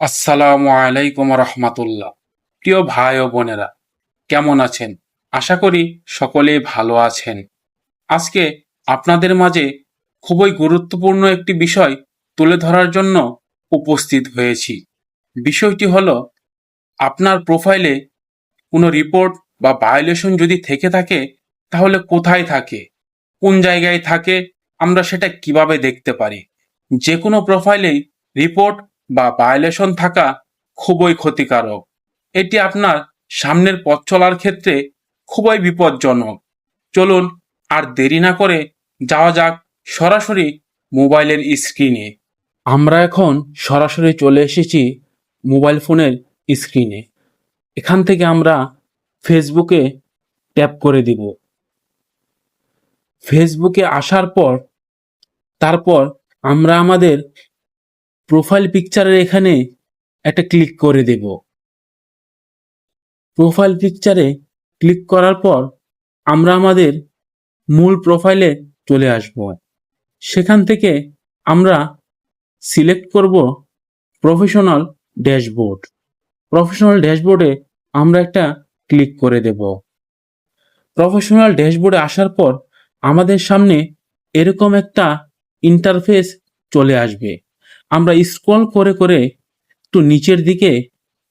আসসালামু আলাইকুম রহমাতুল্লাহ। প্রিয় ভাই ও বোনেরা, কেমন আছেন? আশা করি সকলেই ভালো আছেন। আজকে আপনাদের মাঝে খুবই গুরুত্বপূর্ণ একটি বিষয় তুলে ধরার জন্য উপস্থিত হয়েছি। বিষয়টি হলো, আপনার প্রোফাইলে কোনো রিপোর্ট বা ভায়োলেশন যদি থেকে থাকে, তাহলে কোথায় থাকে? কোন জায়গায় থাকে? আমরা সেটা কীভাবে দেখতে পারি? যে কোনো প্রোফাইলেই রিপোর্ট বা ভায়োলেশন থাকা খুবই ক্ষতিকারক। এটি আপনার সামনের পথ চলার ক্ষেত্রে খুবই বিপজ্জনক। চলুন আর দেরি না করে যাওয়া যাক সরাসরি মোবাইলের স্ক্রিনে আমরা এখন সরাসরি চলে এসেছি মোবাইল ফোনের স্ক্রিনে এখান থেকে আমরা ফেসবুকে ট্যাপ করে দিব। ফেসবুকে আসার পর, তারপর আমরা আমাদের প্রোফাইল পিকচারের এখানে একটা ক্লিক করে দেব। প্রোফাইল পিকচারে ক্লিক করার পর আমরা আমাদের মূল প্রোফাইলে চলে আসব। সেখান থেকে আমরা সিলেক্ট করব প্রফেশনাল ড্যাশবোর্ড প্রফেশনাল ড্যাশবোর্ডে আমরা একটা ক্লিক করে দেব। প্রফেশনাল ড্যাশবোর্ডে আসার পর আমাদের সামনে এরকম একটা ইন্টারফেস চলে আসবে। আমরা স্ক্রল করে করে একটু নিচের দিকে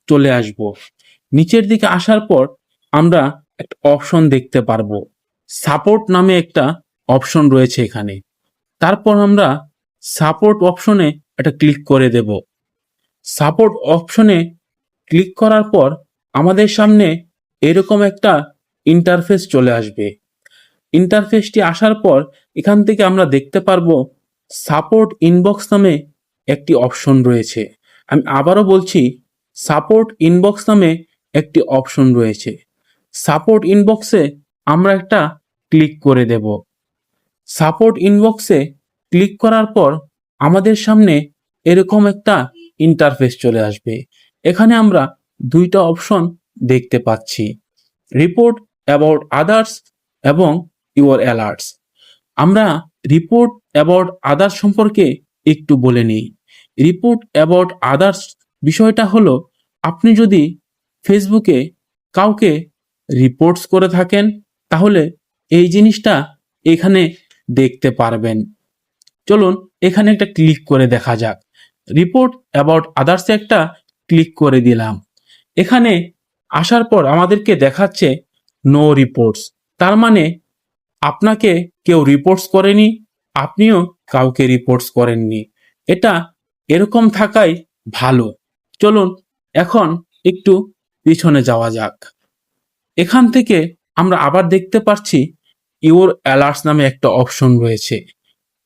চলে আসব। নিচের দিকে আসার পর আমরা একটা অপশন দেখতে পারব। সাপোর্ট নামে একটা অপশন রয়েছে এখানে। তারপর আমরা সাপোর্ট অপশনে একটা ক্লিক করে দেব। সাপোর্ট অপশনে ক্লিক করার পর আমাদের সামনে এরকম একটা ইন্টারফেস চলে আসবে। ইন্টারফেসটি আসার পর এখান থেকে আমরা দেখতে পারব সাপোর্ট ইনবক্স নামে একটি অপশন রয়েছে। আমি আবারও বলছি, সাপোর্ট ইনবক্স নামে একটি অপশন রয়েছে। সাপোর্ট ইনবক্সে আমরা একটা ক্লিক করে দেব। সাপোর্ট ইনবক্সে ক্লিক করার পর আমাদের সামনে এরকম একটা ইন্টারফেস চলে আসবে। এখানে আমরা দুইটা অপশন দেখতে পাচ্ছি। রিপোর্ট অ্যাবাউট আদার্স এবং ইউর অ্যালার্টস। আমরা রিপোর্ট অ্যাবাউট আদার্স সম্পর্কে একটু বলে নিই। রিপোর্ট অ্যাবাউট আদার্স বিষয়টা হলো, আপনি যদি ফেসবুকে কাউকে রিপোর্টস করে থাকেন, তাহলে এই জিনিসটা এখানে দেখতে পারবেন। চলুন, এখানে একটা ক্লিক করে দেখা যাক। রিপোর্ট অ্যাবাউট আদার্সে একটা ক্লিক করে দিলাম। এখানে আসার পর আমাদেরকে দেখাচ্ছে নো রিপোর্টস তার মানে আপনাকে কেউ রিপোর্টস করেনি, আপনিও কাউকে রিপোর্টস করেননি। এটা এরকম থাকাই ভালো। চলুন এখন একটু পিছনে যাওয়া যাক। এখান থেকে আমরা আবার দেখতে পাচ্ছি ইউর অ্যালার্টস নামে একটা অপশন রয়েছে।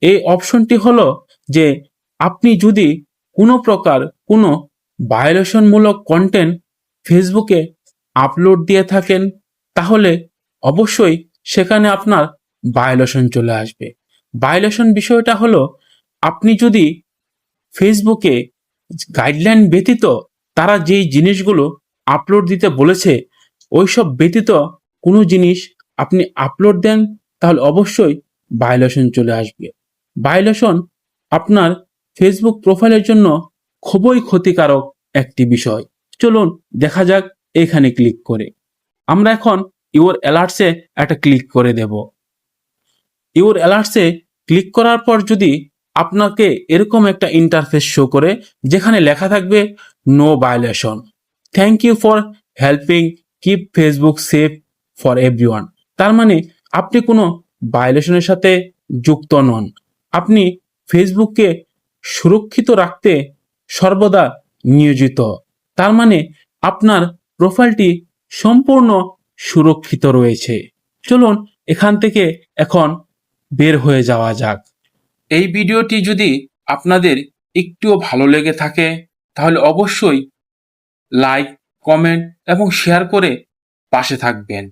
এই অপশনটি হলো যে আপনি যদি কোনো প্রকার কোনো ভায়োলেশনমূলক কন্টেন্ট ফেসবুকে আপলোড দিয়ে থাকেন, তাহলে অবশ্যই সেখানে আপনার ভায়োলেশন চলে আসবে। ভায়োলেশন বিষয়টা হলো, আপনি যদি ফেসবুকে গাইডলাইন ব্যতীত তারা যেই জিনিসগুলো আপলোড দিতে বলেছে, ওইসব ব্যতীত কোনো জিনিস আপনি আপলোড দেন, তাহলে অবশ্যই ভায়োলেশন চলে আসবে। ভায়োলেশন আপনার ফেসবুক প্রোফাইলের জন্য খুবই ক্ষতিকারক একটি বিষয়। চলুন দেখা যাক এখানে ক্লিক করে। আমরা এখন ইউর অ্যালার্টসে একটা ক্লিক করে দেব। ইউর অ্যালার্টসে ক্লিক করার পর যদি আপনাকে এরকম একটা ইন্টারফেস শো করে যেখানে লেখা থাকবে no violation thank you for helping keep Facebook safe for everyone তার মানে আপনি কোনো ভায়োলেশনের সাথে যুক্ত নন। আপনি ফেসবুককে সুরক্ষিত রাখতে সর্বদা নিয়োজিত। তার মানে আপনার প্রোফাইলটি সম্পূর্ণ সুরক্ষিত রয়েছে। চলুন এখান থেকে এখন বের হয়ে যাওয়া যাক। এই ভিডিওটি যদি আপনাদের একটুও ভালো লেগে থাকে, তাহলে অবশ্যই লাইক, কমেন্ট এবং শেয়ার করে পাশে থাকবেন।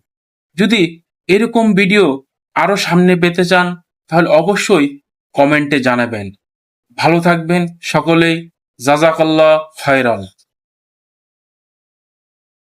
যদি এরকম ভিডিও আরও সামনে পেতে চান, তাহলে অবশ্যই কমেন্টে জানাবেন। ভালো থাকবেন সকলেই। জাজাকাল্লা খয়রাল